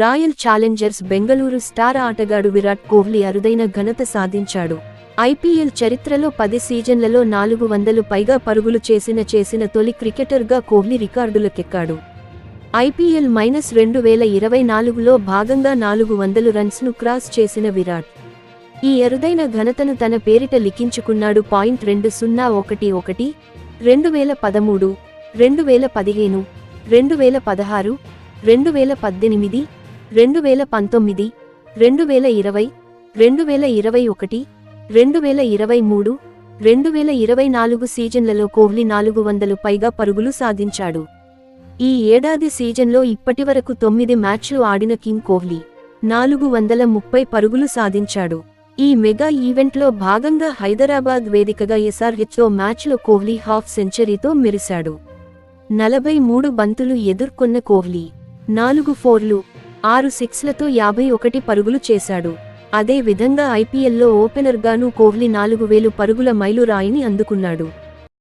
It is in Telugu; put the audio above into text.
రాయల్ ఛాలెంజర్స్ బెంగళూరు స్టార్ ఆటగాడు విరాట్ కోహ్లీ అరుదైన ఘనత సాధించాడు. ఐపీఎల్ చరిత్రలో పది సీజన్లలో నాలుగు వందలు పైగా పరుగులు చేసిన చేసిన తొలి క్రికెటర్గా కోహ్లీ రికార్డులకెక్కాడు. ఐపీఎల్ మైనస్ రెండు వేల ఇరవై నాలుగులో భాగంగా నాలుగు వందలు రన్స్ను క్రాస్ చేసిన విరాట్. ఈ అరుదైన ఘనతను తన పేరిట లిఖించుకున్నాడు పాయింట్ రెండు సున్నా ఒకటి ఒకటి రెండు వేల పదమూడు రెండు వేల పదిహేను రెండు వేల పదహారు రెండు వేల పద్దెనిమిది రెండు వేల పంతొమ్మిది రెండు వేల ఇరవై రెండు వేల ఇరవై ఒకటి రెండు వేల ఇరవై మూడు రెండు వేల ఇరవై నాలుగు సీజన్లలో కోహ్లీ నాలుగు వందలు పైగా పరుగులు సాధించాడు. ఈ ఏడాది సీజన్లో ఇప్పటివరకు తొమ్మిది మ్యాచ్లు ఆడిన కింగ్ కోహ్లీ నాలుగు వందల ముప్పై పరుగులు సాధించాడు. ఈ మెగా ఈవెంట్లో భాగంగా హైదరాబాద్ వేదికగా ఎస్ఆర్హెచ్ఓ మ్యాచ్లో కోహ్లీ హాఫ్ సెంచరీతో మెరిశాడు. నలభై మూడు బంతులు ఎదుర్కొన్న కోహ్లీ నాలుగు ఫోర్లు ఆరు సిక్స్లతో యాభై ఒకటి పరుగులు చేశాడు. అదే విధంగా ఐపీఎల్లో ఓపెనర్గానూ కోహ్లీ నాలుగు వేలు పరుగుల మైలురాయిని అందుకున్నాడు.